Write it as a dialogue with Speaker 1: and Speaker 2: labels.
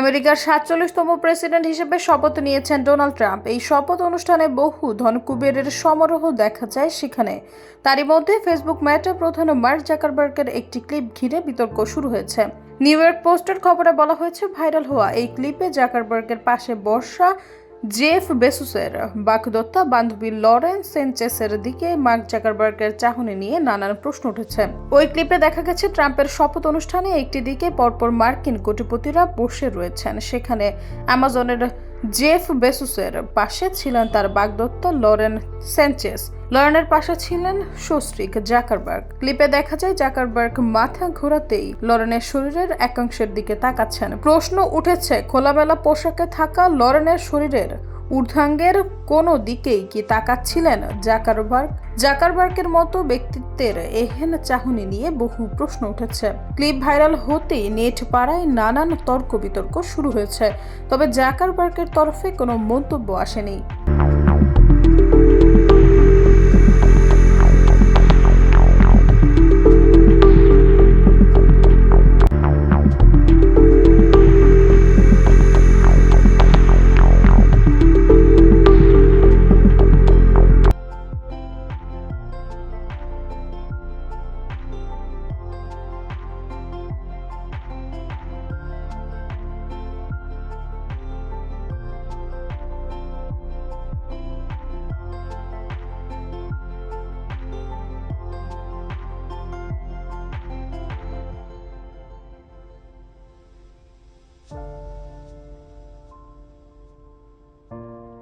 Speaker 1: আমেরিকার সাতচল্লিশতম প্রেসিডেন্ট হিসেবে শপথ নিয়েছেন ডোনাল্ড ট্রাম্প। এই শপথ অনুষ্ঠানে বহু ধনকুবেরের সমারোহ দেখা যায় সেখানে। তারই মধ্যে ফেসবুক ম্যাটার প্রধান মার্ক জাকারবার্গের একটি ক্লিপ ঘিরে বিতর্ক শুরু হয়েছে। নিউ ইয়র্ক পোস্টের খবরে বলা হয়েছে, ভাইরাল হওয়া এই ক্লিপে জাকারবার্গের পাশে বর্ষা জেফ বেসুসের বাগদত্তা বান্ধবী লরেন্স সেনচেসের দিকে মার্ক জাকারবার্গের চাহনি নিয়ে নানান প্রশ্ন উঠেছে। ওই ক্লিপে দেখা গেছে, ট্রাম্পের শপথ অনুষ্ঠানে একটি দিকে পরপর মার্কিন কোটিপতিরা বসে রয়েছেন। সেখানে অ্যামাজনের জেফ বেসুসের পাশে ছিলেন তার বাগদত্ত লরেন সেঞ্চেস লরেনের পাশে ছিলেন সুশ্রিক জাকারবার্গ। ক্লিপে দেখা যায়, জাকারবার্গ মাথা ঘোরাতেই লরেনের শরীরের একাংশের দিকে তাকাচ্ছেন। প্রশ্ন উঠেছে, খোলামেলা পোশাকে থাকা লরেনের শরীরের ঊর্ধ্বাঙ্গের কোনো দিকেই কি তাকাচ্ছিলেন জাকারবার্গ? জাকারবার্গের মতো ব্যক্তিত্বের এহেন চাহনি নিয়ে বহু প্রশ্ন উঠেছে। ক্লিপ ভাইরাল হতেই নেট পাড়ায় নানান তর্ক বিতর্ক শুরু হয়েছে। তবে জাকারবার্গের তরফে কোনো মন্তব্য আসেনি।